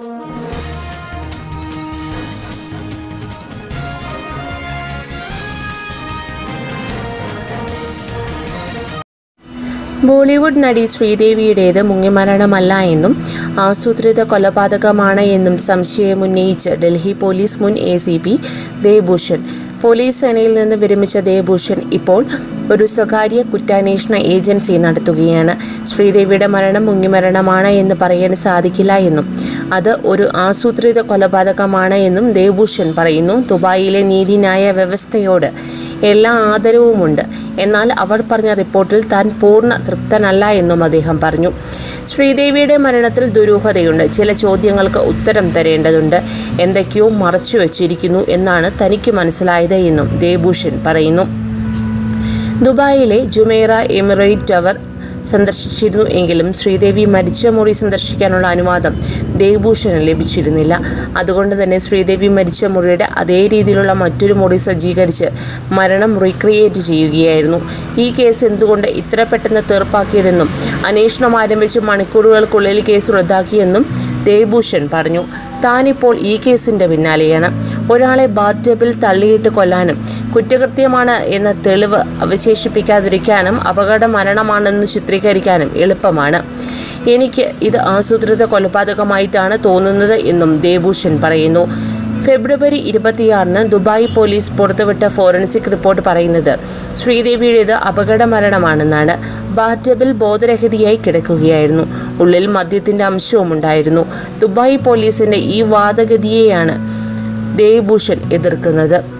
ബോളിവുഡ് നടി ശ്രീദേവിയുടേത് മുങ്ങിമരണമല്ല എന്നും ആസൂത്രിത കൊലപാതകമാണ് എന്നും സംശയമുന്നയിച്ച് ഡൽഹി പോലീസ് മുൻ A C P Devbhushan police സേനയിൽ നിന്ന് വിരമിച്ച ദേവ്ഭൂഷൺ ഇപ്പോൾ ഒരു സ്വകാര്യ കുറ്റാന്വേഷണ ഏജൻസി നടത്തുകയാണ്. ശ്രീദേവിയുടെ മരണം മുങ്ങിമരണമാണ് എന്ന് പറയാൻ സാധിക്കില്ല എന്നും അത് ഒരു ആസൂത്രിത കൊലപാതകമാണ് എന്നും ദേവഭൂഷൺ പറയുന്നു. ദുബായിലെ നീതിന്യായ വ്യവസ്ഥയോട് എല്ലാ ആദരവുമുണ്ട്. എന്നാൽ അവർ പറഞ്ഞ റിപ്പോർട്ടിൽ താൻ പൂർണ തൃപ്തനല്ല എന്നും അദ്ദേഹം പറഞ്ഞു. ശ്രീദേവിയുടെ മരണത്തിൽ ദുരൂഹതയുണ്ട്. ചില ചോദ്യങ്ങൾക്ക് ഉത്തരം തരേണ്ടതുണ്ട്. എന്തൊക്കെയോ മറച്ചു വച്ചിരിക്കുന്നു എന്നാണ് തനിക്ക് മനസ്സിലായത് എന്നും ദേവഭൂഷൺ പറയുന്നു. ദുബായിലെ ജുമേറ എമിറേറ്റ് ടവർ സന്ദർശിച്ചിരുന്നു എങ്കിലും ശ്രീദേവി മരിച്ച മുറി സന്ദർശിക്കാനുള്ള അനുവാദം ദേവ്ഭൂഷണ് ലഭിച്ചിരുന്നില്ല. അതുകൊണ്ട് തന്നെ ശ്രീദേവി മരിച്ച മുറിയുടെ അതേ രീതിയിലുള്ള മറ്റൊരു മുറി സജ്ജീകരിച്ച് മരണം റീക്രിയേറ്റ് ചെയ്യുകയായിരുന്നു. ഈ കേസ് എന്തുകൊണ്ട് ഇത്ര പെട്ടെന്ന് തീർപ്പാക്കിയതെന്നും അന്വേഷണം ആരംഭിച്ച് മണിക്കൂറുകൾക്കുള്ളിൽ കേസ് റദ്ദാക്കിയെന്നും ദേവ്ഭൂഷൺ പറഞ്ഞു. താനിപ്പോൾ ഈ കേസിന്റെ പിന്നാലെയാണ്. ഒരാളെ ബാത്ടബിൽ തള്ളിയിട്ട് കൊല്ലാനും കുറ്റകൃത്യമാണ് എന്ന തെളിവ് അവശേഷിപ്പിക്കാതിരിക്കാനും അപകട മരണമാണെന്ന് ചിത്രീകരിക്കാനും എളുപ്പമാണ്. എനിക്ക് ഇത് ആസൂത്രിത കൊലപാതകമായിട്ടാണ് തോന്നുന്നത് എന്നും ദേവഭൂഷൺ പറയുന്നു. ഫെബ്രുവരി ഇരുപത്തിയാറിന് ദുബായ് പോലീസ് പുറത്തുവിട്ട ഫോറൻസിക് റിപ്പോർട്ട് പറയുന്നത് ശ്രീദേവിയുടേത് അപകട മരണമാണെന്നാണ് ബാറ്റബിൽ ബോധരഹിതയായി കിടക്കുകയായിരുന്നു. ഉള്ളിൽ മദ്യത്തിന്റെ അംശവും ഉണ്ടായിരുന്നു ദുബായ് പോലീസിന്റെ ഈ വാദഗതിയെയാണ് ദേവ്ഭൂഷൺ എതിർക്കുന്നത്.